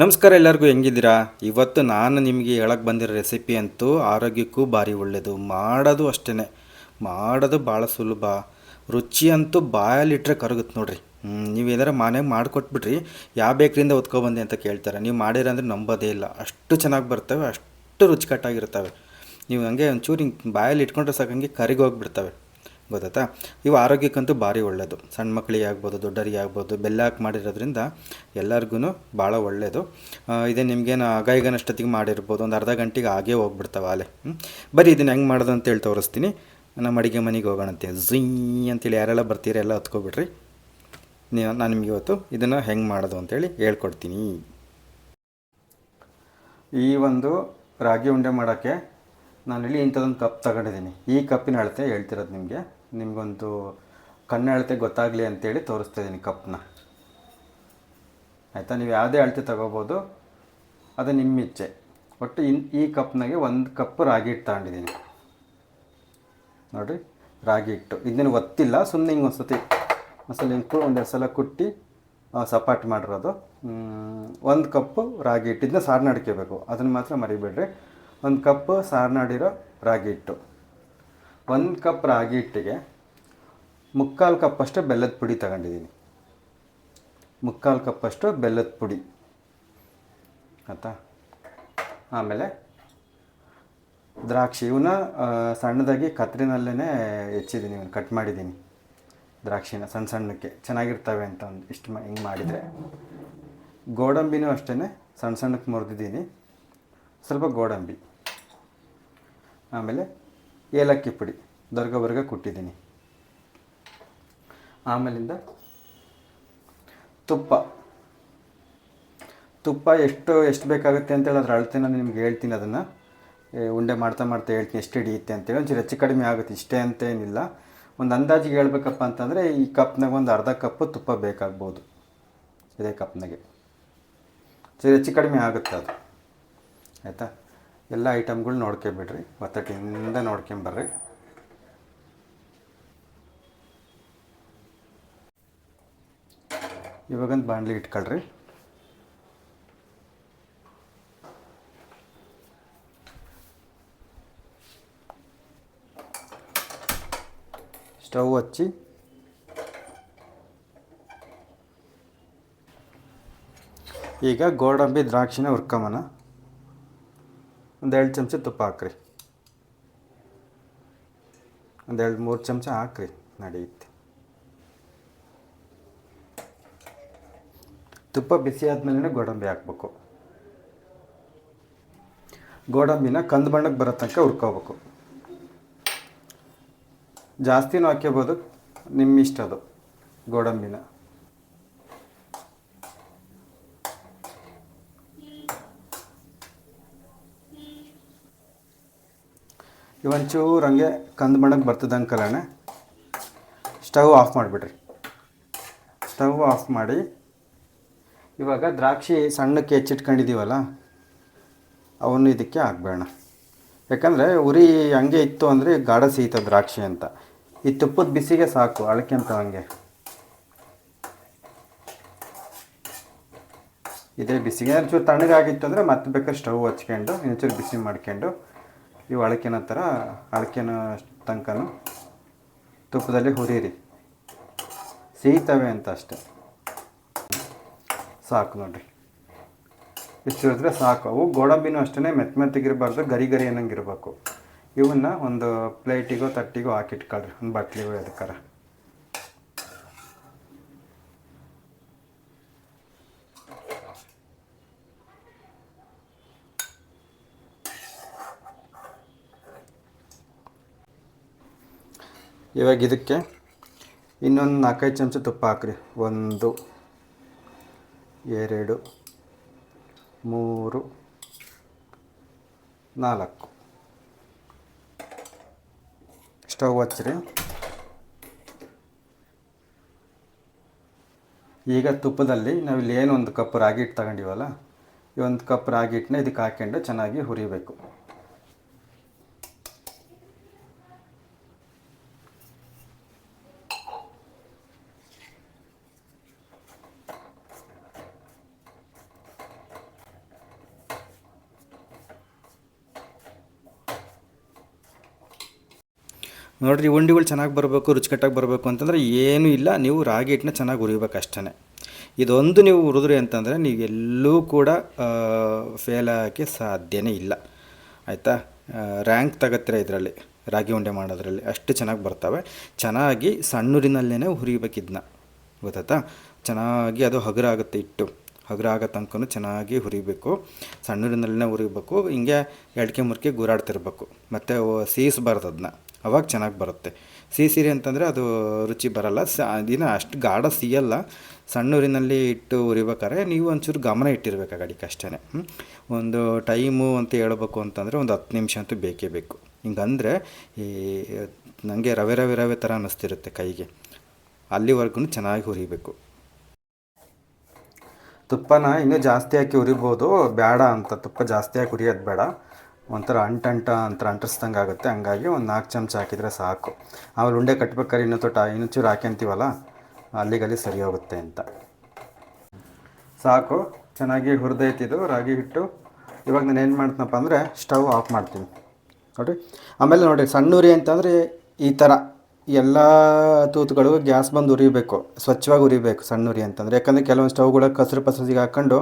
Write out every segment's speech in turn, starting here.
ನಮಸ್ಕಾರ ಎಲ್ಲರಿಗೂ ಹೆಂಗಿದ್ದೀರಾ? ಇವತ್ತು ನಾನು ನಿಮಗೆ ಹೇಳಕ್ಕೆ ಬಂದಿರೋ ರೆಸಿಪಿ ಅಂತೂ ಆರೋಗ್ಯಕ್ಕೂ ಭಾರಿ ಒಳ್ಳೆಯದು ಮಾಡೋದು ಅಷ್ಟೇ ಮಾಡೋದು ಭಾಳ ಸುಲಭ. ರುಚಿ ಅಂತೂ ಬಾಯಲ್ಲಿಟ್ರೆ ಕರಗುತ್ತೆ ನೋಡ್ರಿ. ನೀವು ಏನಾರ ಮನೆಗೆ ಮಾಡಿಕೊಟ್ಬಿಟ್ರಿ ಯಾವ ಬೇಕ್ರಿಂದ ಒತ್ಕೊಬಂದೆ ಅಂತ ಕೇಳ್ತಾರೆ. ನೀವು ಮಾಡಿರಂದ್ರೆ ನಂಬೋದೇ ಇಲ್ಲ. ಅಷ್ಟು ಚೆನ್ನಾಗಿ ಬರ್ತವೆ, ಅಷ್ಟು ರುಚಿಕಟ್ಟಾಗಿರ್ತವೆ. ನೀವು ಹಂಗೆ ಒಂಚೂರು ಹಿಂಗೆ ಬಾಯಲ್ಲಿ ಇಟ್ಕೊಂಡ್ರೆ ಸಾಕು, ಹಂಗೆ ಕರಿಗೋಗ್ಬಿಡ್ತವೆ ಗೊತ್ತಾಯ್ತಾ ಇವು ಆರೋಗ್ಯಕ್ಕಂತೂ ಭಾರಿ ಒಳ್ಳೆಯದು ಸಣ್ಣ ಮಕ್ಕಳಿಗೆ ಆಗ್ಬೋದು ದೊಡ್ಡರಿಗೆ ಆಗ್ಬೋದು ಬೆಲ್ಲ ಹಾಕಿ ಮಾಡಿರೋದ್ರಿಂದ ಎಲ್ಲರಿಗೂ ಭಾಳ ಒಳ್ಳೆಯದು ಇದೇ ನಿಮಗೇನು ಅಗಾಯಿಗನಷ್ಟೊತ್ತಿಗೆ ಮಾಡಿರ್ಬೋದು. ಒಂದು ಅರ್ಧ ಗಂಟೆಗೆ ಆಗೇ ಹೋಗ್ಬಿಡ್ತಾವೆ ಅಲೆ? ಬರೀ ಇದನ್ನು ಹೆಂಗೆ ಮಾಡೋದು ಅಂತೇಳಿ ತೋರಿಸ್ತೀನಿ. ನಮ್ಮ ಅಡುಗೆ ಮನೆಗೆ ಹೋಗೋಣಂತೆ ಝೀ ಅಂತೇಳಿ ಯಾರೆಲ್ಲ ಬರ್ತೀರ ಎಲ್ಲ ಹತ್ಕೊಬಿಡ್ರಿ. ನೀವು, ನಾನು ನಿಮಗೆ ಇವತ್ತು ಇದನ್ನು ಹೆಂಗೆ ಮಾಡೋದು ಅಂತೇಳಿ ಹೇಳ್ಕೊಡ್ತೀನಿ. ಈ ಒಂದು ರಾಗಿ ಉಂಡೆ ಮಾಡೋಕ್ಕೆ ನಾನಿಲ್ಲಿ ಇಂಥದ್ದೊಂದು ಕಪ್ ತಗೊಂಡಿದ್ದೀನಿ. ಈ ಕಪ್ಪಿನ ಅಳತೆ ಹೇಳ್ತಿರೋದು ನಿಮಗೆ. ನಿಮಗೊಂದು ಕಣ್ಣು ಅಳತೆ ಗೊತ್ತಾಗಲಿ ಅಂತೇಳಿ ತೋರಿಸ್ತಾ ಇದ್ದೀನಿ ಕಪ್ನ. ಆಯಿತಾ? ನೀವು ಯಾವುದೇ ಅಳತೆ ತಗೋಬೋದು, ಅದು ನಿಮ್ಮ ಇಚ್ಛೆ ಒಟ್ಟು ಇನ್ ಈ ಕಪ್ನಾಗೆ ಒಂದು ಕಪ್ ರಾಗಿ ಹಿಟ್ಟು ತಗೊಂಡಿದ್ದೀನಿ. ನೋಡಿರಿ, ರಾಗಿ ಹಿಟ್ಟು. ಇದನ್ನು ಒತ್ತಿಲ್ಲ ಸುಮ್ಮನೆ ಹಿಂಗೆ ಒಂದು ಸತಿ ಮಸಾಲೆ ಹಿಂಗೆ ಒಂದೆರಡು ಸಲ ಕುಟ್ಟಿ ಸಪಾಟ್ ಮಾಡಿರೋದು. ಒಂದು ಕಪ್ಪು ರಾಗಿ ಹಿಟ್ಟು ಇದನ್ನ ಸಾರಿನ ನಡ್ಕೋಬೇಕು ಅದನ್ನು ಮಾತ್ರ ಮರಿಬೇಡ್ರಿ. ಒಂದು ಕಪ್ಪು ಸಾರ್ನಾಡಿರೋ ರಾಗಿ ಹಿಟ್ಟು. ಒಂದು ಕಪ್ ರಾಗಿ ಹಿಟ್ಟಿಗೆ ಮುಕ್ಕಾಲು ಕಪ್ಪಷ್ಟು ಬೆಲ್ಲದ ಪುಡಿ ತಗೊಂಡಿದ್ದೀನಿ. ಮುಕ್ಕಾಲು ಕಪ್ಪಷ್ಟು ಬೆಲ್ಲದ ಪುಡಿ. ಆಯಿತಾ? ಆಮೇಲೆ ದ್ರಾಕ್ಷಿ ಇವನ್ನ ಸಣ್ಣದಾಗಿ ಕತ್ರಿನಲ್ಲೇ ಹೆಚ್ಚಿದ್ದೀನಿ ಇವನು, ಕಟ್ ಮಾಡಿದ್ದೀನಿ. ದ್ರಾಕ್ಷಿನ ಸಣ್ಣ ಸಣ್ಣಕ್ಕೆ. ಚೆನ್ನಾಗಿರ್ತವೆ ಅಂತ ಒಂದು ಇಷ್ಟು ಮ, ಹಿಂಗೆ ಮಾಡಿದರೆ. ಗೋಡಂಬಿನೂ ಅಷ್ಟೇ ಸಣ್ಣ ಸಣ್ಣಕ್ಕೆ ಮುರಿದಿದ್ದೀನಿ. ಸ್ವಲ್ಪ ಗೋಡಂಬಿ. ಆಮೇಲೆ ಏಲಕ್ಕಿ ಪುಡಿ, ದೊರ್ಗವರ್ಗ ಕೊಟ್ಟಿದ್ದೀನಿ. ಆಮೇಲಿಂದ ತುಪ್ಪ. ತುಪ್ಪ ಎಷ್ಟು ಎಷ್ಟು ಬೇಕಾಗುತ್ತೆ ಅಂತೇಳಿ ಅದ್ರ ಅಳತೆ ನಾನು ನಿಮ್ಗೆ ಹೇಳ್ತೀನಿ ಅದನ್ನು. ಉಂಡೆ ಮಾಡ್ತಾ ಮಾಡ್ತಾ ಹೇಳ್ತೀನಿ, ಎಷ್ಟು ಹಿಡಿಯುತ್ತೆ ಅಂತೇಳಿ. ಒಂಚೂರು ಹೆಚ್ಚು ಕಡಿಮೆ ಆಗುತ್ತೆ, ಇಷ್ಟೇ ಅಂತ ಏನಿಲ್ಲ ಒಂದು ಅಂದಾಜಿಗೆ ಹೇಳ್ಬೇಕಪ್ಪ ಅಂತಂದರೆ ಈ ಕಪ್ನಾಗ ಒಂದು ಅರ್ಧ ಕಪ್ಪು ತುಪ್ಪ ಬೇಕಾಗ್ಬೋದು. ಇದೇ ಕಪ್ನಾಗೆ. ಚೂರು ಹೆಚ್ಚು ಕಡಿಮೆ ಆಗುತ್ತೆ ಅದು. ಆಯಿತಾ? ಎಲ್ಲ ಐಟಮ್ಗಳು ನೋಡ್ಕೊಬಿಡ್ರಿ. ಒತ್ತಟ್ಟಿಂದ ನೋಡ್ಕೊಂಬರ್ರಿ. ಇವಾಗಂದು ಬಾಣಲಿ ಇಟ್ಕೊಳ್ರಿ. ಸ್ಟವ್ ಹಚ್ಚಿ. ಈಗ ಗೋಡಂಬಿ ದ್ರಾಕ್ಷಿನ ಹುರ್ಕೊಂಬನ ಒಂದು ಚಮಚ ತುಪ್ಪ ಹಾಕ್ರಿ. ಒಂದು ಮೂರು ಚಮಚ ಹಾಕ್ರಿ, ನಡೆಯುತ್ತೆ. ತುಪ್ಪ ಬಿಸಿ ಆದಮೇಲೆ ಗೋಡಂಬಿ ಹಾಕ್ಬೇಕು. ಗೋಡಂಬಿನ ಕಂದು ಬಣ್ಣಕ್ಕೆ ಬರೋ ತನಕ ಹುರ್ಕೋಬೇಕು. ಜಾಸ್ತಿನೂ ಹಾಕ್ಯಬೋದು ನಿಮ್ಮ ಇಷ್ಟ ಅದು ಗೋಡಂಬಿನ. ಇವಂಚೂರು ಹಂಗೆ ಕಂದು ಬಣ್ಣಕ್ಕೆ ಬರ್ತದಂಗೆ ಕಲಣೆ ಸ್ಟವ್ ಆಫ್ ಮಾಡಿಬಿಡ್ರಿ. ಸ್ಟವ್ ಆಫ್ ಮಾಡಿ ಇವಾಗ ದ್ರಾಕ್ಷಿ ಸಣ್ಣಕ್ಕೆ ಹೆಚ್ಚಿಟ್ಕೊಂಡಿದ್ದೀವಲ್ಲ ಅವನ್ನು ಇದಕ್ಕೆ ಹಾಕ್ಬೇಡ ಯಾಕಂದರೆ ಉರಿ ಹಂಗೆ ಇತ್ತು ಅಂದರೆ ಗಾಢ ಸೀತ ದ್ರಾಕ್ಷಿ ಅಂತ. ಈ ತುಪ್ಪದ ಬಿಸಿಗೆ ಸಾಕು, ಅಳಕೆ ಅಂತ ಹಂಗೆ. ಇದೇ ಬಿಸಿಗೆ. ಒಂಚೂರು ತಣ್ಣಗಾಗಿತ್ತು ಅಂದರೆ ಮತ್ತೆ ಬೇಕಾದ್ರೆ ಸ್ಟವ್ ಹಚ್ಕೊಂಡು ಒಂಚೂರು ಬಿಸಿ ಮಾಡ್ಕೊಂಡು ಇವು ಅಳಕಿನ ಥರ, ಅಳಕೆನ ತನಕನೂ ತುಪ್ಪದಲ್ಲಿ ಹುರಿಯಿರಿ. ಸೀತವೆ ಅಂತ ಅಷ್ಟೆ. ಸಾಕು ನೋಡಿರಿ. ಇಷ್ಟು ಇರಿದ್ರೆ ಸಾಕು. ಅವು ಗೋಡಂಬಿನೂ ಅಷ್ಟೇ ಮೆತ್ತ ಮೆತ್ತಗಿರಬಾರ್ದು, ಗರಿ ಗರಿ ಅನ್ನಂಗಿರಬೇಕು. ಇವನ್ನ ಒಂದು ಪ್ಲೇಟಿಗೋ ತಟ್ಟಿಗೋ ಹಾಕಿಟ್ಕೊಳ್ರಿ, ಒಂದು ಬಟ್ಲಿಗೋ ಎದಕ್ಕಾರ ಇವಾಗ ಇದಕ್ಕೆ ಇನ್ನೊಂದು ನಾಲ್ಕೈದು ಚಮಚ ತುಪ್ಪ ಹಾಕ್ರಿ. ಒಂದು, ಎರಡು, ಮೂರು, ನಾಲ್ಕು. ಸ್ಟವ್ ಹಚ್ಚಿರಿ. ಈಗ ತುಪ್ಪದಲ್ಲಿ ನಾವು ಇಲ್ಲಿ ಏನು ಒಂದು ಕಪ್ ರಾಗಿ ಹಿಟ್ಟು ತಗೊಂಡಿವಲ್ಲ, ಈ ಒಂದು ಕಪ್ ರಾಗಿ ಹಿಟ್ಟನ್ನ ಇದಕ್ಕೆ ಹಾಕ್ಕೊಂಡು ಚೆನ್ನಾಗಿ ಹುರಿಬೇಕು. ನೋಡಿರಿ, ಉಂಡಿಗಳು ಚೆನ್ನಾಗಿ ಬರಬೇಕು, ರುಚಿಕಟ್ಟಾಗಿ ಬರಬೇಕು ಅಂತಂದರೆ ಏನೂ ಇಲ್ಲ. ನೀವು ರಾಗಿ ಹಿಟ್ಟನ್ನ ಚೆನ್ನಾಗಿ ಹುರಿಬೇಕು ಅಷ್ಟೇ ಇದೊಂದು ನೀವು ಹುರಿದ್ರಿ ಅಂತಂದರೆ ನೀವು ಎಲ್ಲೂ ಕೂಡ ಫೇಲ್ ಆಗೋಕ್ಕೆ ಸಾಧ್ಯವೇ ಇಲ್ಲ. ಆಯಿತಾ? ರ್ಯಾಂಕ್ ತಗತ್ತೀರ ಇದರಲ್ಲಿ, ರಾಗಿ ಉಂಡೆ ಮಾಡೋದ್ರಲ್ಲಿ. ಅಷ್ಟು ಚೆನ್ನಾಗಿ ಬರ್ತವೆ. ಚೆನ್ನಾಗಿ ಸಣ್ಣೂರಿನಲ್ಲೇ ಹುರಿಬೇಕು ಗೊತ್ತಾಯ್ತಾ? ಚೆನ್ನಾಗಿ ಅದು ಹಗುರ ಆಗುತ್ತೆ ಹಿಟ್ಟು. ಹಗುರ ಆಗೋ ತನಕ ಚೆನ್ನಾಗಿ ಹುರಿಬೇಕು. ಸಣ್ಣೂರಿನಲ್ಲೇ ಹುರಿಬೇಕು. ಹಿಂಗೆ ಎಡ್ಕೆ ಮುರ್ಕೆ ಗೂರಾಡ್ತಿರ್ಬೇಕು. ಮತ್ತು ಸೀಸ್ಬಾರ್ದು ಅದನ್ನ ಅವಾಗ ಚೆನ್ನಾಗಿ ಬರುತ್ತೆ. ಸಿಹಿ ಸೀರೆ ಅಂತಂದರೆ ಅದು ರುಚಿ ಬರಲ್ಲ. ಸ, ದಿನ ಅಷ್ಟು ಗಾಢ ಸಿಯಲ್ಲ. ಸಣ್ಣೂರಿನಲ್ಲಿ ಇಟ್ಟು ಉರಿಬೇಕಾದ್ರೆ ನೀವು ಒಂಚೂರು ಗಮನ ಇಟ್ಟಿರ್ಬೇಕು ಆ ಅಷ್ಟೇ ಒಂದು ಟೈಮು ಅಂತ ಹೇಳ್ಬೇಕು ಅಂತಂದರೆ ಒಂದು ಹತ್ತು ನಿಮಿಷ ಅಂತೂ ಬೇಕೇ ಬೇಕು. ಹಿಂಗಂದರೆ ಈ ನನಗೆ ರವೆ ರವೆ ರವೆ ಥರ ಅನ್ನಿಸ್ತಿರುತ್ತೆ ಕೈಗೆ. ಅಲ್ಲಿವರೆಗೂ ಚೆನ್ನಾಗಿ ಹುರಿಬೇಕು. ತುಪ್ಪನ ಇನ್ನೂ ಜಾಸ್ತಿ ಹಾಕಿ ಉರಿಬೋದು ಬೇಡ ಅಂತ ತುಪ್ಪ ಜಾಸ್ತಿ ಹಾಕಿ ಉರಿಯೋದು ಬೇಡ. ಒಂಥರ ಅಂಟಂಟ ಅಂತರ ಅಂಟಿಸ್ದಂಗೆ ಆಗುತ್ತೆ. ಹಂಗಾಗಿ ಒಂದು ನಾಲ್ಕು ಚಮಚ ಹಾಕಿದರೆ ಸಾಕು. ಆಮೇಲೆ ಉಂಡೆ ಕಟ್ಬೇಕಾದ್ರೆ ಇನ್ನೂ ತೋಟ ಇನ್ನೂ ಚೂರು ಹಾಕ್ಯಂತೀವಲ್ಲ ಅಲ್ಲಿಗಲ್ಲಿ ಸರಿ ಹೋಗುತ್ತೆ ಅಂತ. ಸಾಕು. ಚೆನ್ನಾಗಿ ಹುರಿದೈತಿದು ರಾಗಿ ಹಿಟ್ಟು. ಇವಾಗ ನಾನು ಏನು ಮಾಡ್ತೀನಪ್ಪ ಅಂದರೆ, ಸ್ಟವ್ ಆಫ್ ಮಾಡ್ತೀನಿ. ನೋಡಿ ಆಮೇಲೆ ನೋಡಿ ಸಣ್ಣ ಉರಿ ಅಂತಂದರೆ ಈ ಥರ ಎಲ್ಲ ತೂತುಗಳು ಗ್ಯಾಸ್ ಬಂದು ಉರಿಬೇಕು, ಸ್ವಚ್ಛವಾಗಿ ಉರಿಬೇಕು ಸಣ್ಣ ಉರಿ ಅಂತಂದರೆ. ಯಾಕಂದರೆ ಕೆಲವೊಂದು ಸ್ಟವ್ಗಳ ಕಸರು ಪಸರಿಗೆ ಹಾಕ್ಕೊಂಡು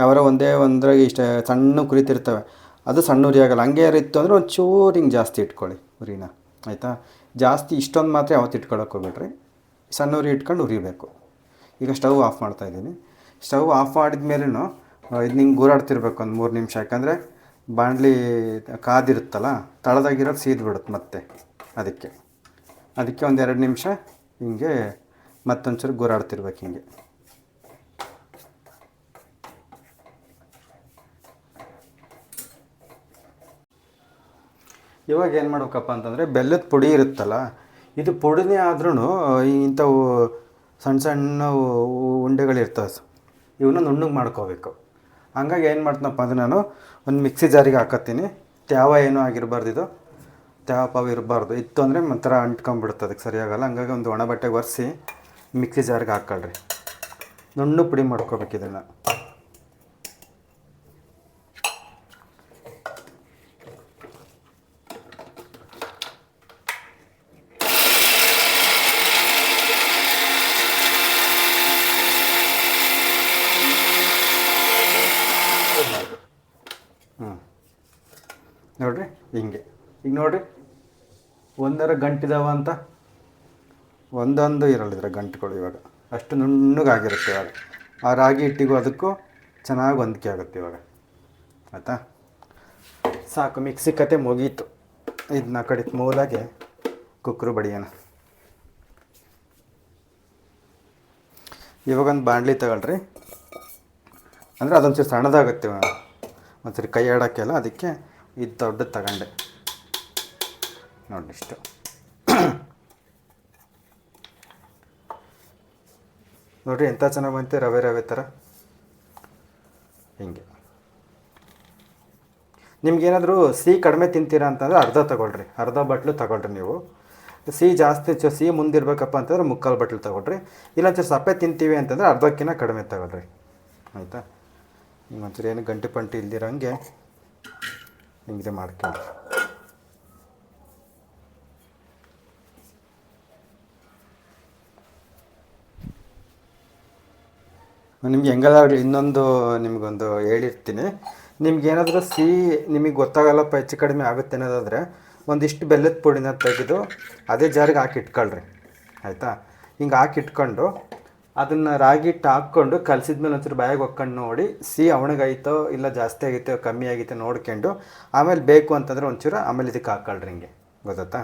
ಯಾವಾರ ಒಂದೇ ಒಂದ್ರಾಗ ಇಷ್ಟ ಸಣ್ಣ ಕುರಿತಿರ್ತವೆ, ಅದು ಸಣ್ಣ ಉರಿ ಆಗಲ್ಲ. ಹಂಗೆ ಇತ್ತು ಅಂದರೆ ಒಂದು ಚೂರು ಹಿಂಗೆ ಜಾಸ್ತಿ ಇಟ್ಕೊಳ್ಳಿ ಉರಿನ, ಆಯಿತಾ? ಜಾಸ್ತಿ ಇಷ್ಟೊಂದು ಮಾತ್ರ ಯಾವತ್ತು ಇಟ್ಕೊಳ್ಳೋಕೆ ಹೋಗ್ಬೇಡ್ರಿ. ಸಣ್ಣ ಉರಿ ಇಟ್ಕೊಂಡು ಉರಿಬೇಕು. ಈಗ ಸ್ಟವ್ ಆಫ್ ಮಾಡ್ತಾಯಿದ್ದೀನಿ ಸ್ಟವ್ ಆಫ್ ಮಾಡಿದ ಮೇಲೂ ಇದು ನಿಂಗೆ ಗೂರಾಡ್ತಿರ್ಬೇಕು ಒಂದು ಮೂರು ನಿಮಿಷ. ಯಾಕಂದರೆ ಬಾಣಲಿ ಕಾದಿರುತ್ತಲ್ಲ, ತಳದಾಗಿರೋದು ಸೀದ್ಬಿಡುತ್ತೆ ಮತ್ತೆ ಅದಕ್ಕೆ. ಅದಕ್ಕೆ ಒಂದು ಎರಡು ನಿಮಿಷ ಹಿಂಗೆ ಮತ್ತೊಂದು ಸರಿ ಗೋರಾಡ್ತಿರ್ಬೇಕು ಹಿಂಗೆ. ಇವಾಗ ಏನು ಮಾಡ್ಬೇಕಪ್ಪ ಅಂತಂದರೆ ಬೆಲ್ಲದ ಪುಡಿ ಇರುತ್ತಲ್ಲ, ಇದು ಪುಡಿನೇ ಆದ್ರೂ ಇಂಥವು ಸಣ್ಣ ಸಣ್ಣ ಉಂಡೆಗಳಿರ್ತವೆ ಇವನ್ನ ನುಣ್ಣಗೆ ಮಾಡ್ಕೋಬೇಕು. ಹಂಗಾಗಿ ಏನು ಮಾಡ್ತೀನಪ್ಪ ಅಂದರೆ ನಾನು ಒಂದು ಮಿಕ್ಸಿ ಜಾರಿಗೆ ಹಾಕತ್ತೀನಿ. ತ್ಯಾವ ಏನೂ ಆಗಿರಬಾರ್ದು ಇದು ತ್ಯಾವ ಪಾವ ಇರಬಾರ್ದು. ಇತ್ತು ಅಂದರೆ ಒಂಥರ ಅಂಟ್ಕೊಂಬಿಡುತ್ತೆ ಅದಕ್ಕೆ ಸರಿಯಾಗಲ್ಲ. ಹಂಗಾಗಿ ಒಂದು ಒಣ ಬಟ್ಟೆಗೆ ಒರೆಸಿ ಮಿಕ್ಸಿ ಜಾರ್ಗೆ ಹಾಕ್ಕೊಳ್ರಿ. ನುಣ್ಣು ಪುಡಿ ಮಾಡ್ಕೋಬೇಕು ಇದನ್ನು ಹ್ಞೂ ನೋಡ್ರಿ ಹಿಂಗೆ ಈಗ ನೋಡ್ರಿ ಒಂದರ ಗಂಟಿದಾವ ಅಂತ? ಒಂದೊಂದು ಇರಲ್ಲ ಇದರ ಗಂಟುಗಳು ಇವಾಗ. ಅಷ್ಟು ನುಣ್ಣಗಾಗಿರುತ್ತೆ ಇವಾಗ. ಆ ರಾಗಿ ಹಿಟ್ಟಿಗೂ ಅದಕ್ಕೂ ಚೆನ್ನಾಗಿ ಹೊಂದಿಕೆ ಆಗುತ್ತೆ ಇವಾಗ. ಆಯಿತಾ? ಸಾಕು, ಮಿಕ್ಸಿ ಕತೆ ಮುಗೀತು. ಇದನ್ನ ಕಡಿತ ಮೂಲಾಗೆ ಕುಕ್ಕರು ಬಡಿಯೋಣ. ಇವಾಗೊಂದು ಬಾಣಲಿ ತಗೊಳ್ರಿ. ಅಂದರೆ ಅದೊಂಚೂರು ಸಣ್ಣದಾಗುತ್ತೆ. ಒಂದ್ಸರಿ ಕೈ ಆಡೋಕ್ಕೆಲ್ಲ ಅದಕ್ಕೆ ಇದು ದೊಡ್ಡದು ತಗೊಂಡೆ. ನೋಡಿ ಇಷ್ಟು ನೋಡಿರಿ ಎಂಥ ಚೆನ್ನಾಗಿ ಬಂತೆ, ರವೆ ರವೆ ಥರ ಹಿಂಗೆ. ನಿಮ್ಗೇನಾದರೂ ಸಿಹಿ ಕಡಿಮೆ ತಿಂತೀರಾ ಅಂತಂದರೆ ಅರ್ಧ ತಗೊಳ್ರಿ, ಅರ್ಧ ಬಟ್ಲು ತಗೊಳ್ರಿ ನೀವು. ಸಿಹಿ ಜಾಸ್ತಿ, ಚ, ಸಿಹಿ ಮುಂದಿರಬೇಕಪ್ಪ ಅಂತಂದ್ರೆ ಮುಕ್ಕಾಲು ಬಟ್ಲು ತಗೊಳ್ರಿ. ಇಲ್ಲ ಒಂಚೂರು ಸಪ್ಪೆ ತಿಂತೀವಿ ಅಂತಂದರೆ ಅರ್ಧಕ್ಕಿಂತ ಕಡಿಮೆ ತಗೊಳ್ರಿ. ಆಯಿತಾ? ಹಿಂಗೆ ಒಂಚೂರು ಏನು ಗಂಟೆ ಪಂಟಿ ಇಲ್ದಿರೋ ಹಂಗೆ ಹಿಂಗೆ ಮಾಡ್ಕೊಂಡು ನಿಮ್ಗೆ ಹೆಂಗಾಗಲಿ ಇನ್ನೊಂದು ನಿಮಗೊಂದು ಹೇಳಿರ್ತೀನಿ. ನಿಮ್ಗೆ ಏನಾದರೂ ಸಿಹಿ ನಿಮಗೆ ಗೊತ್ತಾಗಲ್ಲಪ್ಪ ಹೆಚ್ಚು ಕಡಿಮೆ ಆಗುತ್ತೆ ಅನ್ನೋದಾದರೆ ಒಂದಿಷ್ಟು ಬೆಲ್ಲದ ಪುಡಿನ ತೆಗೆದು ಅದೇ ಜಾರಿಗೆ ಹಾಕಿ ಇಟ್ಕೊಳ್ರಿ. ಆಯಿತಾ? ಹಿಂಗೆ ಹಾಕಿ ಇಟ್ಕೊಂಡು ಅದನ್ನು ರಾಗಿ ಇಟ್ಟು ಹಾಕ್ಕೊಂಡು ಕಲಸಿದ್ಮೇಲೆ ಒಂಚೂರು ಬಾಯಿಗೆ ಒಕ್ಕೊಂಡು ನೋಡಿ ಸಿಹಿ ಅವಣಗಾಯ್ತೋ ಇಲ್ಲ ಜಾಸ್ತಿ ಆಗೈತೋ ಕಮ್ಮಿ ಆಗೈತೋ ನೋಡ್ಕೊಂಡು ಆಮೇಲೆ ಬೇಕು ಅಂತಂದರೆ ಒಂಚೂರು ಆಮೇಲೆ ಇದಕ್ಕೆ ಹಾಕ್ಕೊಳ್ರಿ ಹಿಂಗೆ. ಗೊತ್ತಾಯ್ತಾ?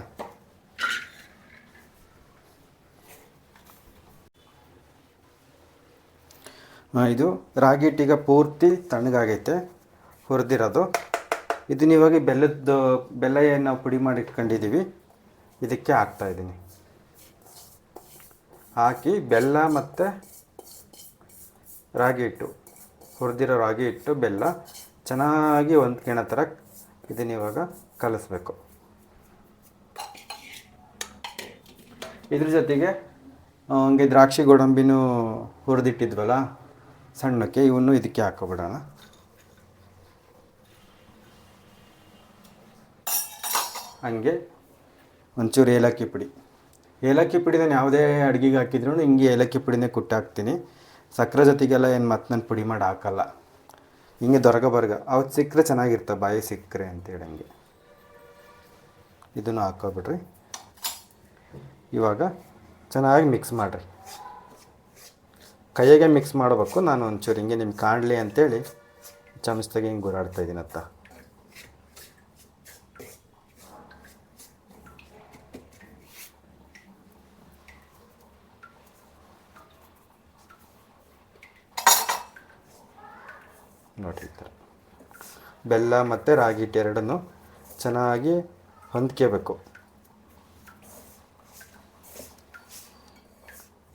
ಇದು ರಾಗಿ ಹಿಟ್ಟಿಗೆ ಪೂರ್ತಿ ತಣ್ಣಗಾಗೈತೆ, ಹುರಿದಿರೋದು. ಇದನ್ನ ಇವಾಗ ಬೆಲ್ಲದ್ದು ಬೆಲ್ಲ ಏನು ನಾವು ಪುಡಿ ಮಾಡಿ ಇಟ್ಕೊಂಡಿದ್ದೀವಿ. ಇದಕ್ಕೆ ಹಾಕ್ತಾಯಿದ್ದೀನಿ ಹಾಕಿ ಬೆಲ್ಲ ಮತ್ತು ರಾಗಿ ಹಿಟ್ಟು, ಹುರಿದಿರೋ ರಾಗಿ ಹಿಟ್ಟು, ಬೆಲ್ಲ ಚೆನ್ನಾಗಿ ಹೊಂದ್ಕೊಳೋ ಥರ ಇದನ್ನ ಇವಾಗ ಕಲಿಸ್ಬೇಕು. ಇದ್ರ ಜೊತೆಗೆ ಹಂಗೆ ದ್ರಾಕ್ಷಿ ಗೋಡಂಬಿನೂ ಹುರಿದಿಟ್ಟಿದ್ವಲ್ಲ ಸಣ್ಣಕ್ಕೆ ಇವನ್ನು ಇದಕ್ಕೆ ಹಾಕೋಬಿಡೋಣ. ಹಂಗೆ ಒಂಚೂರು ಏಲಕ್ಕಿ ಪುಡಿ. ಏಲಕ್ಕಿ ಪುಡಿ ನಾನು ಯಾವುದೇ ಅಡುಗೆಗೆ ಹಾಕಿದ್ರು ಹಿಂಗೆ ಏಲಕ್ಕಿ ಪುಡಿನೇ ಕುಟ್ಟಾಕ್ತೀನಿ ಸಕ್ಕರೆ ಜೊತೆಗೆಲ್ಲ ಏನು ಮತ್ತೆ ನಾನು ಪುಡಿ ಮಾಡಿ ಹಾಕಲ್ಲ. ಹಿಂಗೆ ದೊರಗ ಬರ್ಗ. ಅವತ್ತು ಸಿಕ್ಕರೆ ಚೆನ್ನಾಗಿರ್ತವೆ ಬಾಯಿ ಸಿಕ್ಕರೆ ಅಂತೇಳಿ ಹಂಗೆ ಇದನ್ನು ಹಾಕೋಬಿಡ್ರಿ. ಇವಾಗ ಚೆನ್ನಾಗಿ ಮಿಕ್ಸ್ ಮಾಡಿರಿ. ಕೈಯಾಗೆ ಮಿಕ್ಸ್ ಮಾಡಬೇಕು. ನಾನು ಒಂಚೂರು ಹಿಂಗೆ ನಿಮ್ಗೆ ಕಾಣಲಿ ಅಂತೇಳಿ ಚಮಚದಾಗೆ ಹಿಂಗೆ ಗುರಾಡ್ತಾ ಇದ್ದೀನತ್ತ. ನೋಡಿ ಬೆಲ್ಲ ಮತ್ತು ರಾಗಿ ಹಿಟ್ಟು ಎರಡನ್ನು ಚೆನ್ನಾಗಿ ಹೊಂದ್ಕೋಬೇಕು.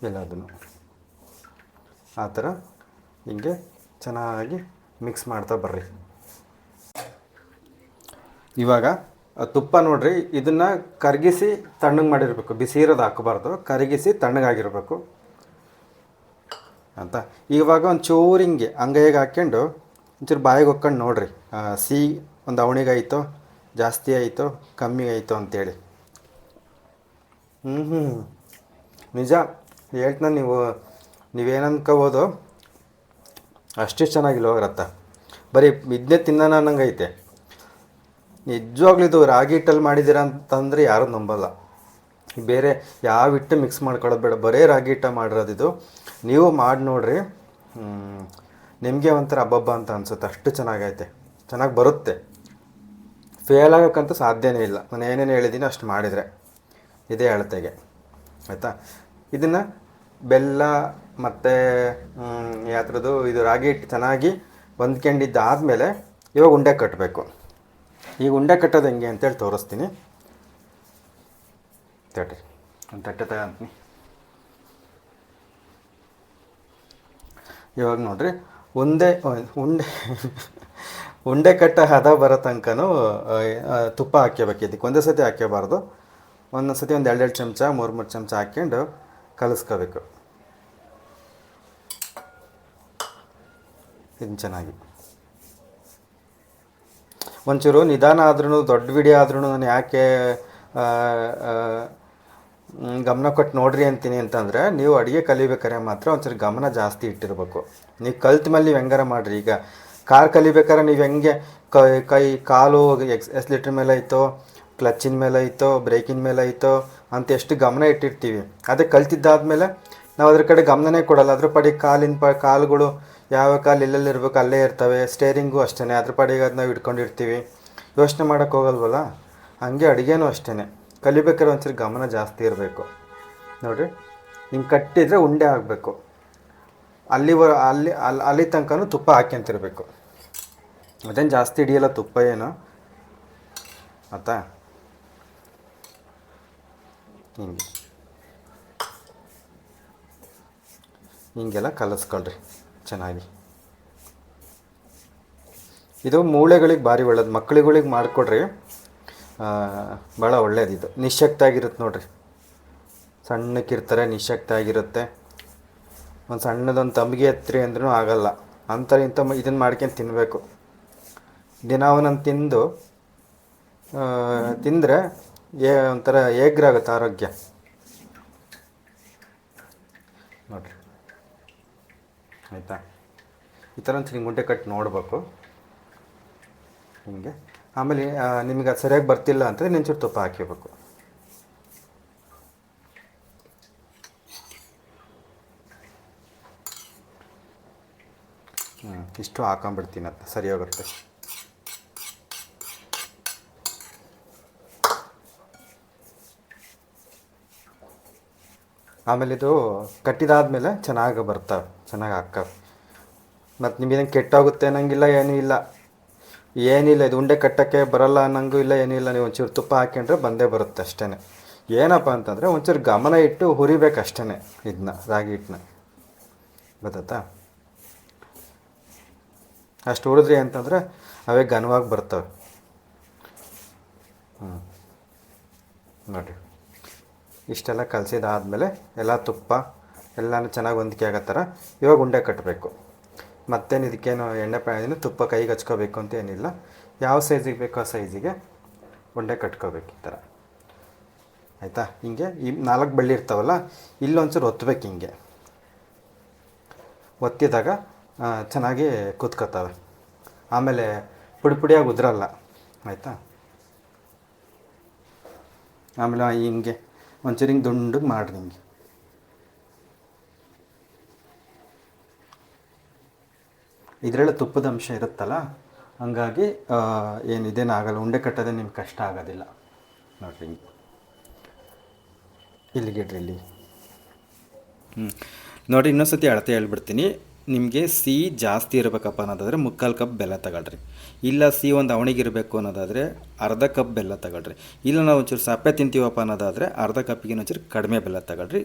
ಎಲ್ಲದನ್ನು ಆ ಥರ ಹಿಂಗೆ ಚೆನ್ನಾಗಿ ಮಿಕ್ಸ್ ಮಾಡ್ತಾ ಬರ್ರಿ. ಇವಾಗ ತುಪ್ಪ ನೋಡ್ರಿ, ಇದನ್ನು ಕರಗಿಸಿ ತಣ್ಣಗೆ ಮಾಡಿರಬೇಕು. ಬಿಸಿ ಇರೋದು ಹಾಕಬಾರ್ದು. ಕರಗಿಸಿ ತಣ್ಣಗಾಗಿರಬೇಕು ಅಂತ. ಇವಾಗ ಒಂದು ಚೂರು ಹಿಂಗೆ ಅಂಗೈಗೆ ಹಾಕ್ಕೊಂಡು ಒಂಚೂರು ಬಾಯಿಗೆ ಹೊಕ್ಕೊಂಡು ನೋಡ್ರಿ. ಸಿಹಿ ಒಂದು ಅವಣಿಗೆ ಜಾಸ್ತಿ ಆಯಿತೋ, ಕಮ್ಮಿ ಆಯಿತು ಅಂತೇಳಿ. ಹ್ಞೂ ಹ್ಞೂ ನಿಜ, ಹೇಳ್ತಾನೆ ನೀವು. ನೀವೇನು ಅನ್ಕೋಬೋದು ಅಷ್ಟೇ ಚೆನ್ನಾಗಿಲ್ಲ ರಥ? ಬರೀ ಇದನ್ನೇ ತಿನ್ನೋಣ ಅನ್ನಂಗೈತೆ. ನಿಜವಾಗ್ಲೂ ಇದು ರಾಗಿ ಹಿಟ್ಟಲ್ಲಿ ಮಾಡಿದ್ದೀರಾ ಅಂತಂದರೆ ಯಾರೂ ನಂಬಲ್ಲ. ಬೇರೆ ಯಾವ ಹಿಟ್ಟು ಮಿಕ್ಸ್ ಮಾಡ್ಕೊಳ್ಳೋದು ಬೇಡ. ಬರೇ ರಾಗಿ ಹಿಟ್ಟ ಮಾಡಿರೋದಿದು ನೀವು ಮಾಡಿ ನೋಡ್ರಿ. ನಿಮಗೆ ಒಂಥರ ಹಬ್ಬಬ್ಬ ಅಂತ ಅನ್ಸುತ್ತೆ. ಅಷ್ಟು ಚೆನ್ನಾಗೈತೆ. ಚೆನ್ನಾಗಿ ಬರುತ್ತೆ. ಫೇಲ್ ಆಗೋಕ್ಕಂತೂ ಸಾಧ್ಯನೇ ಇಲ್ಲ. ನಾನು ಏನೇನು ಹೇಳಿದ್ದೀನಿ ಅಷ್ಟು ಮಾಡಿದರೆ. ಇದೇ ಅಳತೆಗೆ. ಆಯಿತಾ? ಇದನ್ನು ಬೆಲ್ಲ ಮತ್ತು ಯಾತ್ರದ್ದು ಇದು ರಾಗಿ ಹಿಟ್ಟು ಚೆನ್ನಾಗಿ ಹೊಂದ್ಕೊಂಡಿದ್ದಾದಮೇಲೆ ಇವಾಗ ಉಂಡೆ ಕಟ್ಟಬೇಕು ಈಗ ಉಂಡೆ ಕಟ್ಟೋದು ಹೆಂಗೆ ಅಂತೇಳಿ ತೋರಿಸ್ತೀನಿ. ತಡ್ರಿ ಒಂದು ತಟ್ಟೆ ತಗೊಂತೀನಿ. ಇವಾಗ ನೋಡ್ರಿ ಒಂದೇ ಉಂಡೆ ಉಂಡೆ ಕಟ್ಟ ಹದ ಬರೋ ತನಕನೂ ತುಪ್ಪ ಹಾಕ್ಕೋಬೇಕು ಇದಕ್ಕೆ ಒಂದೇ ಸತಿ ಹಾಕ್ಕೋಬಾರ್ದು ಒಂದೊಂದು ಸತಿ ಒಂದು ಎರಡೆರಡು ಚಮಚ ಮೂರು ಮೂರು ಚಮಚ ಹಾಕ್ಕೊಂಡು ಕಲಿಸ್ಕೋಬೇಕು. ಇದನ್ನು ಚೆನ್ನಾಗಿ. ಒಂಚೂರು ನಿಧಾನ ಆದ್ರೂ ದೊಡ್ಡ ವಿಡಿಯೋ ಆದ್ರೂ ನಾನು ಯಾಕೆ ಗಮನ ಕೊಟ್ಟು ನೋಡ್ರಿ ಅಂತೀನಿ ಅಂತಂದರೆ, ನೀವು ಅಡುಗೆ ಕಲಿಬೇಕಾರೆ ಮಾತ್ರ ಒಂಚೂರು ಗಮನ ಜಾಸ್ತಿ ಇಟ್ಟಿರಬೇಕು. ನೀವು ಕಲ್ತ ಮೇಲೆ ನೀವು ಹೆಂಗಾರ ಮಾಡಿರಿ ಈಗ. ಕಾರ್ ಕಲಿಬೇಕಾರೆ ನೀವು ಹೆಂಗೆ, ಕೈ ಕೈ, ಕಾಲು ಎಕ್ಸ್, ಎಸ್ ಲೀಟ್ರ್ ಮೇಲೆ ಐತೋ, ಕ್ಲಚ್ಚಿನ ಮೇಲೆ ಐತೋ, ಬ್ರೇಕಿನ ಮೇಲೆ ಐತೋ ಅಂತ ಎಷ್ಟು ಗಮನ ಇಟ್ಟಿರ್ತೀವಿ. ಅದೇ ಕಲ್ತಿದ್ದಾದ್ಮೇಲೆ ನಾವು ಅದ್ರ ಕಡೆ ಗಮನನೇ ಕೊಡಲ್ಲ. ಅದ್ರ ಪಡೆಗೆ ಕಾಲಿನ ಪ, ಕಾಲುಗಳು ಯಾವ ಕಾಲು ಎಲ್ಲೆಲ್ಲಿ ಇರಬೇಕು ಅಲ್ಲೇ ಇರ್ತವೆ. ಸ್ಟೇರಿಂಗು ಅಷ್ಟೇ ಅದ್ರ ಪಡೆಗೆ ಅದು ನಾವು ಇಟ್ಕೊಂಡಿರ್ತೀವಿ. ಯೋಚನೆ ಮಾಡೋಕ್ಕೆ ಹೋಗಲ್ವಲ್ಲ? ಹಂಗೆ ಅಡುಗೆನೂ ಅಷ್ಟೇ ಕಲಿಬೇಕಾದ್ರೆ ಒಂಚೂರು ಗಮನ ಜಾಸ್ತಿ ಇರಬೇಕು. ನೋಡಿರಿ. ಹಿಂಗೆ ಕಟ್ಟಿದರೆ ಉಂಡೆ ಆಗಬೇಕು. ಅಲ್ಲಿವ ಅಲ್ಲಿ ಅಲ್ಲಿ ಅಲ್ಲಿ ತನಕನೂ ತುಪ್ಪ ಹಾಕ್ಯಂತಿರಬೇಕು ಅದೇನು ಜಾಸ್ತಿ ಹಿಡಿಯಲ್ಲ ತುಪ್ಪ ಏನು? ಆಯ್ತಾ? ಹಿಂಗೆ ಹಿಂಗೆಲ್ಲ ಕಲಸ್ಕೊಳ್ರಿ, ಚೆನ್ನಾಗಿ. ಇದು ಮೂಳೆಗಳಿಗೆ ಭಾರಿ ಒಳ್ಳೇದು, ಮಕ್ಕಳುಗಳಿಗೆ ಮಾಡಿಕೊಡ್ರಿ ಭಾಳ ಒಳ್ಳೇದಿದು ನಿಶಕ್ತ ಆಗಿರುತ್ತೆ ನೋಡ್ರಿ. ಸಣ್ಣಕ್ಕಿರ್ತಾರೆ ನಿಶಕ್ತ ಆಗಿರುತ್ತೆ ಒಂದು ಸಣ್ಣದೊಂದು ತಂಬಿಗೆ ಎತ್ತರಿ ಅಂದ್ರೂ ಆಗಲ್ಲ. ಅಂತ ಇಂಥ ಇದನ್ನು ಮಾಡ್ಕೊಂಡು ತಿನ್ನಬೇಕು ದಿನ ಅವನನ್ನು ತಿಂದು ತಿಂದರೆ ಏ ಒಂಥರ ಏಗ್ರಾಗುತ್ತೆ ಆರೋಗ್ಯ. ನೋಡ್ರಿ. ಆಯಿತಾ? ಈ ಥರ ಒಂದು ಗುಂಟೆ ಕಟ್ಟಿ ನೋಡಬೇಕು. ಹಿಂಗೆ. ಆಮೇಲೆ ನಿಮಗೆ ಅದು ಸರಿಯಾಗಿ ಬರ್ತಿಲ್ಲ ಅಂತಂದರೆ ನೆಂಚೂರು ತುಪ್ಪ ಹಾಕಿಬೇಕು ಹ್ಞೂ ಇಷ್ಟು ಹಾಕೊಂಬಿಡ್ತೀನಿ ಅಂತ ಸರಿ ಹೋಗುತ್ತೆ. ಆಮೇಲೆ ಇದು ಕಟ್ಟಿದಾದ್ಮೇಲೆ ಚೆನ್ನಾಗಿ ಬರ್ತವೆ, ಚೆನ್ನಾಗಿ ಹಾಕ್ತಾವೆ. ಮತ್ತು ನಿಮಗೇನು ಕೆಟ್ಟೋಗುತ್ತೆ ಅನ್ನಂಗಿಲ್ಲ, ಏನೂ ಇಲ್ಲ. ಏನಿಲ್ಲ, ಇದು ಉಂಡೆ ಕಟ್ಟೋಕ್ಕೆ ಬರಲ್ಲ ಅನ್ನಂಗೂ ಇಲ್ಲ ಏನಿಲ್ಲ ನೀವು ಒಂಚೂರು ತುಪ್ಪ ಹಾಕ್ಕೊಂಡ್ರೆ ಬಂದೇ ಬರುತ್ತೆ ಅಷ್ಟೇ ಏನಪ್ಪ ಅಂತಂದರೆ ಒಂಚೂರು ಗಮನ ಇಟ್ಟು ಹುರಿಬೇಕು ಅಷ್ಟೇ ಇದನ್ನ ರಾಗಿ ಹಿಟ್ಟನ್ನ ಗೊತ್ತಾ ಅಷ್ಟು ಹುರಿದ್ರಿ ಅಂತಂದರೆ ಅವೇ ಘನವಾಗಿ ಬರ್ತವೆ. ಹ್ಞೂ ನೋಡಿರಿ ಇಷ್ಟೆಲ್ಲ ಕಲಸಿದಾದ್ಮೇಲೆ ಎಲ್ಲ ತುಪ್ಪ ಎಲ್ಲನೂ ಚೆನ್ನಾಗಿ ಹೊಂದಿಕೆ ಆಗೋ ಥರ ಇವಾಗ ಉಂಡೆ ಕಟ್ಟಬೇಕು ಮತ್ತೇನು ಇದಕ್ಕೇನು ಎಣ್ಣೆ ಪಾಯದಿಂದ ತುಪ್ಪ ಕೈಗೆ ಹಚ್ಕೋಬೇಕು ಅಂತ ಏನಿಲ್ಲ. ಯಾವ ಸೈಜಿಗೆ ಬೇಕೋ ಆ ಸೈಜಿಗೆ ಉಂಡೆ ಕಟ್ಕೋಬೇಕು ಈ ಥರ. ಆಯಿತಾ? ಹಿಂಗೆ ಈ ನಾಲ್ಕು ಬಳ್ಳಿ ಇರ್ತಾವಲ್ಲ, ಇಲ್ಲೊಂಚೂರು ಒತ್ತಬೇಕು ಹಿಂಗೆ. ಒತ್ತಿದಾಗ ಚೆನ್ನಾಗಿ ಕೂತ್ಕೋತಾವೆ ಆಮೇಲೆ ಪುಡಿ ಪುಡಿಯಾಗಿ ಉದ್ರಲ್ಲ. ಆಯಿತಾ? ಆಮೇಲೆ ಹಿಂಗೆ ಒಂಚೂರು ಹಿಂಗೆ ದುಂಡಗೆ ಮಾಡಿರಿ ಹಿಂಗೆ ಇದರಲ್ಲ ತುಪ್ಪದ ಅಂಶ ಇರುತ್ತಲ್ಲ ಹಂಗಾಗಿ ಆ, ಏನು ಇದೇನು ಆಗಲ್ಲ ಉಂಡೆ ಕಟ್ಟೋದೇ ನಿಮ್ಗೆ ಕಷ್ಟ ಆಗೋದಿಲ್ಲ. ನೋಡ್ರಿ ಹಿಂಗೆ. ಇಲ್ಲಿಗೆ ಇಡ್ರಿ ಇಲ್ಲಿ. ಹ್ಞೂ ನೋಡಿ ಇನ್ನೊಂದ್ಸತಿ ಅಳತೆ ಹೇಳ್ಬಿಡ್ತೀನಿ. ನಿಮಗೆ ಸಿಹಿ ಜಾಸ್ತಿ ಇರಬೇಕಪ್ಪ ಅನ್ನೋದಾದರೆ ಮುಕ್ಕಾಲು ಕಪ್ ಬೆಲ್ಲ ತಗೊಳ್ರಿ. ಇಲ್ಲ ಸಿಹಿ ಒಂದು ಅವಣಿಗೆ ಇರಬೇಕು ಅನ್ನೋದಾದರೆ ಅರ್ಧ ಕಪ್ ಬೆಲ್ಲ ತಗೊಳ್ರಿ. ಇಲ್ಲ ನಾವು ಒಂಚೂರು ಸಪ್ಪೆ ತಿಂತೀವಪ್ಪ ಅನ್ನೋದಾದರೆ ಅರ್ಧ ಕಪ್ಪಿಗೆ ಒಂಚೂರು ಕಡಿಮೆ ಬೆಲ್ಲ ತಗೊಳ್ರಿ.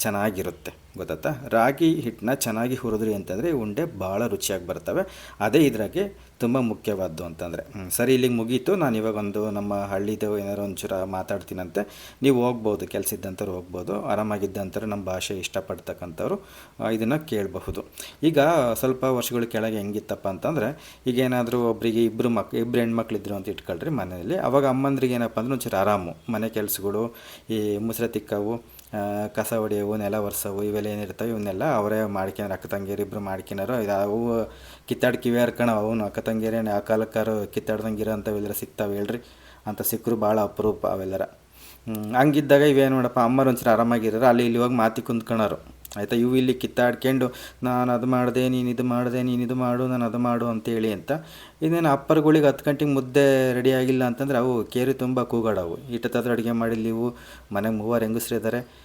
ಚೆನ್ನಾಗಿರುತ್ತೆ ಗೊತ್ತಾ ರಾಗಿ ಹಿಟ್ಟನ್ನ ಚೆನ್ನಾಗಿ ಹುರಿದ್ರಿ ಅಂತಂದರೆ ಉಂಡೆ ಭಾಳ ರುಚಿಯಾಗಿ ಬರ್ತವೆ. ಅದೇ ಇದ್ರಾಗೆ ತುಂಬ ಮುಖ್ಯವಾದ್ದು ಅಂತಂದರೆ ಸರಿ, ಇಲ್ಲಿಗೆ ಮುಗೀತು. ನಾನು ಇವಾಗ ಒಂದು ನಮ್ಮ ಹಳ್ಳಿದು ಏನಾದ್ರು ಒಂಚೂರ ಮಾತಾಡ್ತೀನಂತೆ. ನೀವು ಹೋಗ್ಬೋದು, ಕೆಲಸ ಇದ್ದಂಥವ್ರು ಹೋಗ್ಬೋದು ಆರಾಮಾಗಿದ್ದಂಥವ್ರು ನಮ್ಮ ಭಾಷೆ ಇಷ್ಟಪಡ್ತಕ್ಕಂಥವ್ರು ಇದನ್ನು ಕೇಳಬಹುದು. ಈಗ ಸ್ವಲ್ಪ ವರ್ಷಗಳ ಕೆಳಗೆ ಹೆಂಗಿತ್ತಪ್ಪ ಅಂತಂದರೆ, ಈಗ ಏನಾದರೂ ಒಬ್ಬರಿಗೆ ಇಬ್ಬರು ಮಕ್ ಇಬ್ಬರು ಹೆಣ್ಮಕ್ಳಿದ್ರು ಅಂತ ಇಟ್ಕೊಳ್ರಿ ಮನೆಯಲ್ಲಿ. ಅವಾಗ ಅಮ್ಮಂದ್ರಿಗೆ ಏನಪ್ಪ ಅಂದ್ರೆ ಒಂಚೂರು ಆರಾಮು. ಮನೆ ಕೆಲಸಗಳು, ಈ ಮುಸ್ರೆ ತಿಕ್ಕವು ಕಸ ಹೊಡೆಯವು ನೆಲ ಒರೆಸವು ಇವೆಲ್ಲ ಏನಿರ್ತವೆ ಇವನ್ನೆಲ್ಲ ಅವರೇ ಮಾಡ್ಕೊಂಡ್ರೆ. ಅಕ್ಕ ತಂಗಿಯರು ಇಬ್ಬರು ಮಾಡ್ಕೊಂಡಾರು. ಇದು ಅವು ಕಿತ್ತಾಡ್ ಕಿವಿ ಹರ್ಕಣ ಅವನು ಅಕ್ಕ ತಂಗಿಯರೇ ಆ ಕಾಲಕ್ಕಾರು ಕಿತ್ತಾಡ್ದಂಗೆ ಇರೋ ಅಂಥವೆಲ್ಲರ ಸಿಗ್ತಾವೆ ಹೇಳ್ರಿ. ಅಂತ ಸಿಕ್ಕರು ಭಾಳ ಅಪರೂಪ ಅವೆಲ್ಲರ. ಹಂಗಿದ್ದಾಗ ಇವೇನು ನೋಡಪ್ಪ ಅಮ್ಮರು ಒಂಚೂರು ಆರಾಮಾಗಿರೋರು ಅಲ್ಲಿ ಇಲ್ಲಿ ಹೋಗಿ ಮಾತಿ ಕುಂತ್ಕೊಳೋರು ಆಯಿತಾ ಇವು ಇಲ್ಲಿ ಕಿತ್ತಾಡ್ಕೊಂಡು ನಾನು ಅದು ಮಾಡಿದೆ ನೀನು ಇದು ಮಾಡಿದೆ ನೀನು ಇದು ಮಾಡು ನಾನು ಅದು ಮಾಡು ಅಂತೇಳಿ ಅಂತ. ಇನ್ನೇನು ಅಪ್ಪರ್ಗಳಿಗೆ ಹತ್ತು ಗಂಟೆಗೆ ಮುದ್ದೆ ರೆಡಿ ಆಗಿಲ್ಲ ಅಂತಂದ್ರೆ ಅವು ಕೇರಿ ತುಂಬ ಕೂಗಾಡವು. ಇಟ್ಟತ್ತಾದ್ರೂ ಅಡುಗೆ ಮಾಡಿಲ್ಲ ನೀವು ಮನೆಗೆ ಮೂವರು ಹೆಂಗಸ್ರಿದ್ದಾರೆ ಆ,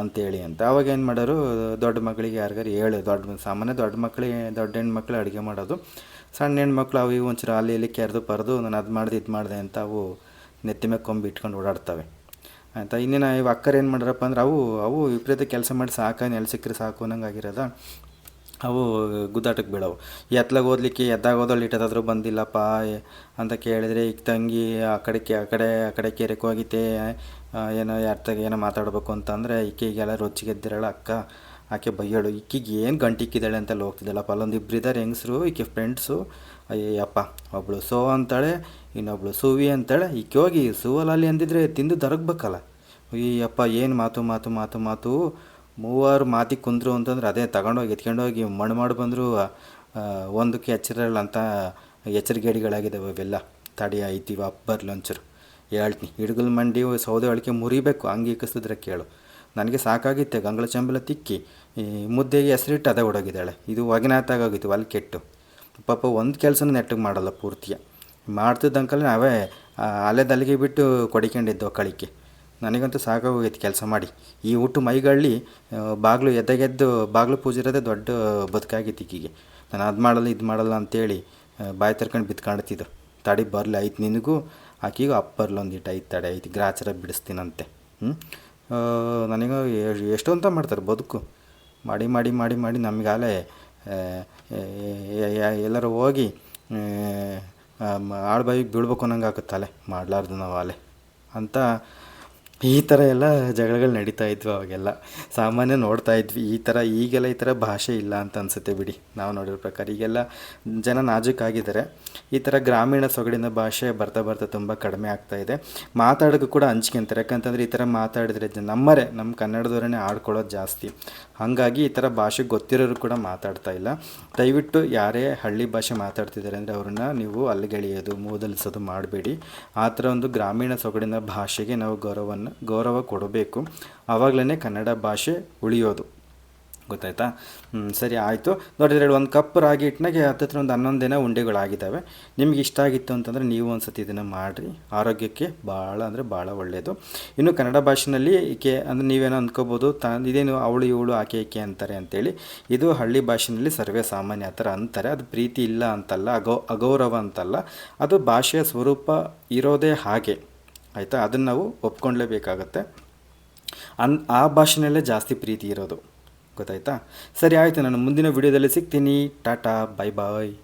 ಅಂತೇಳಿ ಅಂತ. ಅವಾಗ ಏನು ಮಾಡೋರು, ದೊಡ್ಡ ಮಕ್ಕಳಿಗೆ ಯಾರಿಗಾರು ಹೇಳು, ದೊಡ್ಡ ಸಾಮಾನ್ಯ ದೊಡ್ಡ ಮಕ್ಕಳಿಗೆ ದೊಡ್ಡ ಹೆಣ್ಮಕ್ಳು ಅಡುಗೆ ಮಾಡೋದು. ಸಣ್ಣ ಹೆಣ್ಮಕ್ಳು ಅವು ಇವು ಒಂಚೂರು ಅಲ್ಲಿ ಇಲ್ಲಿ ಕೆರೆದು ಪರೆದು, ನಾನು ಅದು ಮಾಡಿದೆ, ಇದು ಮಾಡಿದೆ ಅಂತ ಅವು ನೆತ್ತಿ ಮೇಲೆ ಕೊಂಬು ಇಟ್ಕೊಂಡು ಓಡಾಡ್ತವೆ. ಆಯಿತಾ? ಇನ್ನೇನು ಇವು ಅಕ್ಕರು ಏನು ಮಾಡ್ರಪ್ಪ ಅಂದ್ರೆ, ಅವು ಅವು ವಿಪರೀತ ಕೆಲಸ ಮಾಡಿ ಸಾಕ ನೆಲೆ ಸಿಕ್ಕರೆ ಸಾಕು ಅನ್ನಂಗೆ ಅವು ಗುದ್ದಾಟಕ್ಕೆ ಬೀಳವು. ಎತ್ಲಾಗ ಓದಲಿಕ್ಕೆ ಎದ್ದಾಗ ಓದೋಳು ಇಟ್ಟದಾದ್ರೂ ಬಂದಿಲ್ಲಪ್ಪ ಅಂತ ಕೇಳಿದರೆ, ಈಗ ತಂಗಿ ಆ ಕಡೆ ಕೆ- ಆ ಕಡೆ ಆ ಕಡೆ ಕೆರೆಗೆ ಹೋಗಿತ್ತೆ ಏನೋ ಯಾರ್ತಾಗ ಏನೋ ಮಾತಾಡಬೇಕು ಅಂತಂದರೆ, ಈಕೆಗೆಲ್ಲ ರೊಚ್ಚಿಗೆದ್ದಿರಳ ಅಕ್ಕ, ಆಕೆ ಬೈಯೋಳು. ಈಕಿಗೆ ಏನು ಗಂಟಿಕ್ಕಿದ್ದಾಳೆ ಅಂತೆಲ್ಲ ಹೋಗ್ತಿದ್ದಲ್ಲಪ್ಪ. ಅಲ್ಲೊಂದು ಇಬ್ಬರಿದ್ದಾರೆ ಹೆಂಗಸ್ರು, ಈಕೆ ಫ್ರೆಂಡ್ಸು ಅಯ್ಯಪ್ಪ ಒಬ್ಳು ಸೋ ಅಂತಾಳೆ, ಇನ್ನೊಬ್ಳು ಸೂವಿ ಅಂತಾಳೆ. ಈಕೆ ಹೋಗಿ ಅಲ್ಲಿ ಅಂದಿದ್ರೆ ತಿಂದು ದರಗಬೇಕಲ್ಲ. ಅಯ್ಯಪ್ಪ ಏನು ಮಾತು ಮಾತು ಮಾತು ಮಾತು ಮೂವರು ಮಾತಿಗೆ ಕುಂದ್ರು ಅಂತಂದ್ರೆ ಅದೇ ತಗೊಂಡೋಗಿ ಎತ್ಕೊಂಡೋಗಿ ಮಣ್ಣು ಮಾಡಿ ಬಂದರೂ ಒಂದಕ್ಕೆ ಎಚ್ಚರಲ್ಲ ಅಂತ ಎಚ್ಚರಿಗೇಡಿಗಳಾಗಿದ್ದಾವೆ ಅವೆಲ್ಲ. ತಡಿ ಐತಿವ ಬರ್ಲಿ ಒಂಚೂರು ಹೇಳ್ತೀನಿ, ಹಿಡ್ಗಲ್ ಮಂಡಿ ಸೌದೆ ಅಳಿಕೆ ಮುರಿಬೇಕು ಹಂಗೆ ಇಕ್ಕಿಸಿದ್ರೆ ಕೇಳು. ನನಗೆ ಸಾಕಾಗಿತ್ತೆ, ಗಂಗಳ ಚಂಬಲ ತಿಕ್ಕಿ ಮುದ್ದೆಗೆ ಹೆಸರಿಟ್ಟು ಅದೇ ಹೊಡೋಗಿದ್ದಾಳೆ ಇದು ಒಗಿನಾತಾಗೋಗಿತ್ತು ಅಲ್ಲಿ ಕೆಟ್ಟು. ಪಾಪ ಒಂದು ಕೆಲಸನೂ ನೆಟ್ಟಿಗೆ ಮಾಡಲ್ಲ ಪೂರ್ತಿಯ. ಮಾಡ್ತಿದ್ದಂಕಲ್ಲಿ ನಾವೇ ಅಲೆದಲ್ಲಿಗೆ ಬಿಟ್ಟು ಕೊಡಿಕೊಂಡಿದ್ದು ಕಳಿಕೆ. ನನಗಂತೂ ಸಾಕಾಗೋಗೈತೆ ಕೆಲಸ ಮಾಡಿ. ಈ ಊಟ ಮೈಗಳ್ಳಿ ಬಾಗಿಲು ಎದ್ದೆಗೆದ್ದು ಬಾಗಿಲು ಇರೋದೇ ದೊಡ್ಡ ಬದುಕಾಗಿತ್ತು ಈಕಿಗೆ ನಾನು ಅದು ಮಾಡಲ್ಲ, ಇದು ಮಾಡಲ್ಲ ಅಂತೇಳಿ ಬಾಯಿ ತರ್ಕೊಂಡು ಬಿತ್ಕಾಣ್ತಿದ್ರು ತಡಿ ಬರಲಿ, ಆಯ್ತು ನಿನಗೂ. ಆಕಿಗೂ ಅಪ್ಪರ್ಲಿ ಇಟ್ಟು ಐತೆ ತಡೆ ಐತಿ ಗ್ರಾಚರ ಬಿಡಿಸ್ತೀನಂತೆ. ಹ್ಞೂ ನನಗೆ ಎಷ್ಟು ಅಂತ ಮಾಡ್ತಾರೆ ಬದುಕು. ಮಾಡಿ ಮಾಡಿ ಮಾಡಿ ಮಾಡಿ ನಮಗಾಲೇ ಎಲ್ಲರೂ ಹೋಗಿ ಆಳ್ಬಾಯಿಗೆ ಬೀಳ್ಬೇಕು ಅನ್ನಂಗೆ ಆಗುತ್ತಲೆ ಮಾಡಲಾರ್ದು ನಾವು ಆಲೆ ಅಂತ ಈ ಥರ ಎಲ್ಲ ಜಗಳಗಳು ನಡೀತಾ ಇದ್ವು ಅವಾಗೆಲ್ಲ. ಸಾಮಾನ್ಯ ನೋಡ್ತಾ ಇದ್ವಿ, ಈ ಥರ ಈಗೆಲ್ಲ ಈ ಥರ ಭಾಷೆ ಇಲ್ಲ ಅಂತ ಅನಿಸುತ್ತೆ ಬಿಡಿ. ನಾವು ನೋಡಿರೋ ಪ್ರಕಾರ ಈಗೆಲ್ಲ ಜನ ನಾಜೂಕಾಗಿದ್ದಾರೆ ಈ ಥರ ಗ್ರಾಮೀಣ ಸೊಗಡಿನ ಭಾಷೆ ಬರ್ತಾ ಬರ್ತಾ ತುಂಬ ಕಡಿಮೆ ಆಗ್ತಾ ಇದೆ. ಮಾತಾಡೋಕ್ಕೂ ಕೂಡ ಹಂಚ್ಕೊಂತಾರೆ. ಯಾಕಂತಂದರೆ ಈ ಥರ ಮಾತಾಡಿದ್ರೆ ನಮ್ಮರೇ, ನಮ್ಮ ಕನ್ನಡದವರೇ ಆಡ್ಕೊಳ್ಳೋದು ಜಾಸ್ತಿ. ಹಾಗಾಗಿ ಈ ಥರ ಭಾಷೆ ಗೊತ್ತಿರೋರು ಕೂಡ ಮಾತಾಡ್ತಾ ಇಲ್ಲ. ದಯವಿಟ್ಟು ಯಾರೇ ಹಳ್ಳಿ ಭಾಷೆ ಮಾತಾಡ್ತಿದ್ದಾರೆ ಅಂದರೆ ಅವ್ರನ್ನ ನೀವು ಅಲ್ಲಿಗೆಳೆಯೋದು ಮೂದಲಿಸೋದು ಮಾಡಬೇಡಿ. ಆ ಥರ ಒಂದು ಗ್ರಾಮೀಣ ಸೊಗಡಿನ ಭಾಷೆಗೆ ನಾವು ಗೌರವವನ್ನು ಗೌರವ ಕೊಡಬೇಕು. ಆವಾಗಲೇ ಕನ್ನಡ ಭಾಷೆ ಉಳಿಯೋದು. ಗೊತ್ತಾಯ್ತಾ? ಸರಿ ಆಯಿತು. ನೋಡಿದ್ರೆ ಒಂದು ಕಪ್ ರಾಗಿ ಹಿಟ್ಟಿನಾಗೆ ಹತ್ತಿರ ಒಂದು ಹನ್ನೊಂದು ದಿನ ಉಂಡೆಗಳಾಗಿದ್ದಾವೆ. ನಿಮ್ಗೆ ಇಷ್ಟ ಆಗಿತ್ತು ಅಂತಂದರೆ ನೀವು ಒಂದು ಸತಿ ಇದನ್ನು ಮಾಡಿರಿ. ಆರೋಗ್ಯಕ್ಕೆ ಭಾಳ ಅಂದರೆ ಭಾಳ ಒಳ್ಳೆಯದು ಇನ್ನು ಕನ್ನಡ ಭಾಷೆಯಲ್ಲಿ ಈಕೆ ಅಂದರೆ ನೀವೇನೋ ಅಂದ್ಕೋಬೋದು, ತ, ಇದೇನು ಅವಳು ಇವಳು ಆಕೆ ಈಕೆ ಅಂತಾರೆ ಅಂತೇಳಿ. ಇದು ಹಳ್ಳಿ ಭಾಷೆಯಲ್ಲಿ ಸರ್ವೇ ಸಾಮಾನ್ಯ, ಆ ಥರ ಅಂತಾರೆ. ಅದು ಪ್ರೀತಿ ಇಲ್ಲ ಅಂತಲ್ಲ, ಅಗೌ, ಅಗೌರವ ಅಂತಲ್ಲ. ಅದು ಭಾಷೆಯ ಸ್ವರೂಪ ಇರೋದೇ ಹಾಗೆ. ಆಯಿತಾ? ಅದನ್ನು ನಾವು ಒಪ್ಕೊಳ್ಳೇಬೇಕಾಗತ್ತೆ ಅನ್, ಆ ಭಾಷೆನಲ್ಲೇ ಜಾಸ್ತಿ ಪ್ರೀತಿ ಇರೋದು. ಗೊತ್ತಾಯ್ತಾ? ಸರಿ, ಆಯಿತು. ನಾನು ಮುಂದಿನ ವಿಡಿಯೋದಲ್ಲಿ ಸಿಗ್ತೀನಿ. Tata, bye, bye.